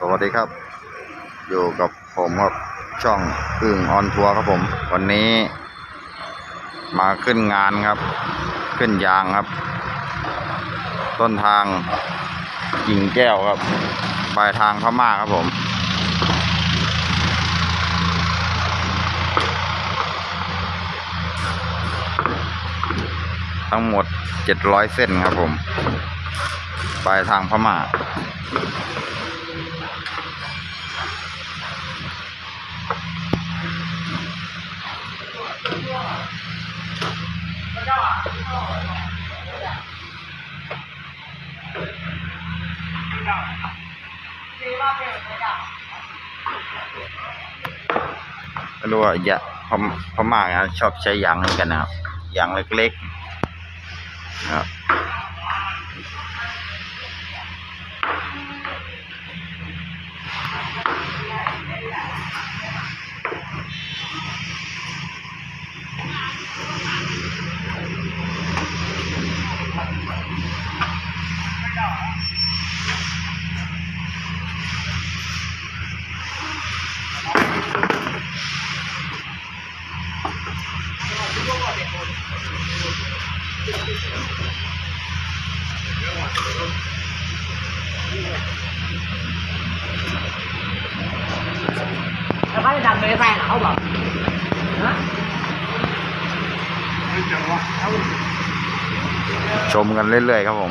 สวัสดีครับ อยู่กับผมครับช่องอึ่งออนทัวร์ครับผม วันนี้ มาขึ้นงานครับ ขึ้นยางครับ ต้นทางกิ่งแก้วครับปลายทางพม่าครับผม ทั้งหมดเจ็ดร้อยเส้นครับผม ปลายทางพม่า รู้ว่ายะพมพม่านะชอบใช้ยางนี้กันนะครับยางเล็กๆนะครับ แล้วเขาจะทำเป็นแฟนเขาบอกฮะชมกันเรื่อยๆครับผม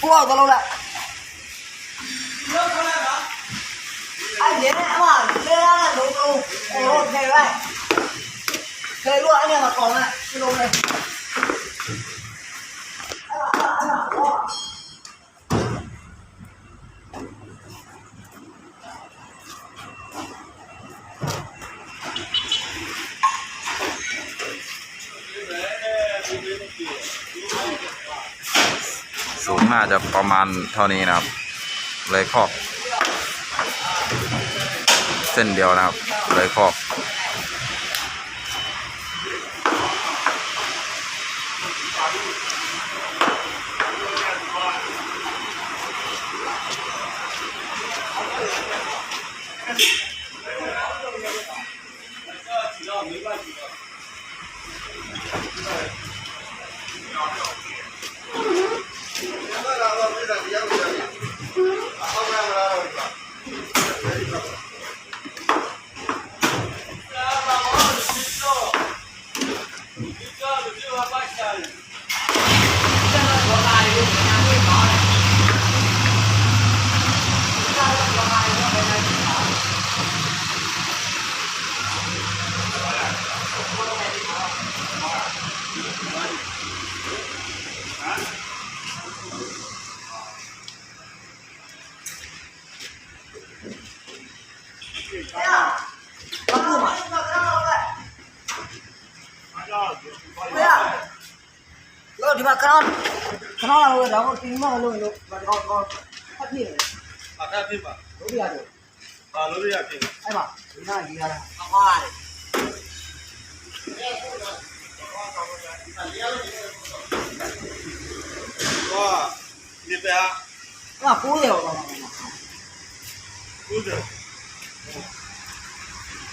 ủa tao luôn lại. Anh đến đã mà, đây là đồ đồ, đồ đồ này này. Luôn anh em là còn này, cái đồ này. สูงน่าจะประมาณเท่านี้นะครับ เลยคอก เส้นเดียวนะครับ เลยคอก lo di makanan kenal lo dah mau tinggal lo lo kau kau hati ni Ada di Pak. lo dia tu Kalau dia yakin. ai mak ina dia lah apa Wah, ni teh ah, ah aku dia udah.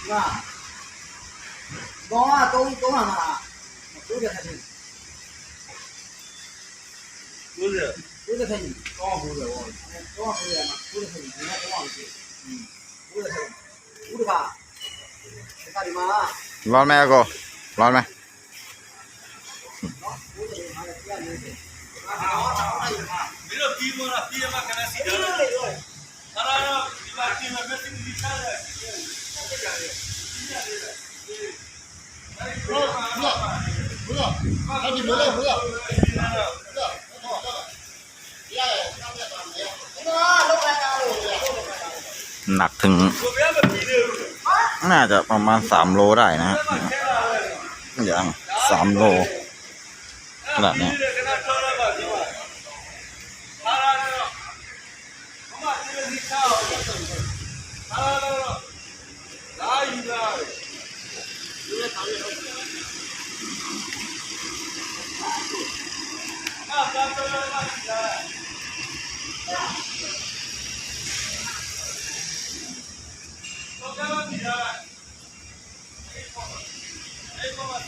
nah Đó là tôi tôi mà mà tôi 的才行，不是，不是才行，光胡子我，光胡子嘛，不是才行， 就是不是他你刚不是我，刚不是嘛，不是他你，你看我忘记，嗯，不是他，不是吧？你看你妈。老妹哥，老妹。不要，不要，赶紧回来，回来。 หนักถึง น่าจะประมาณสามโลได้นะฮะอย่างสามโลขนาดนี้ এই কমার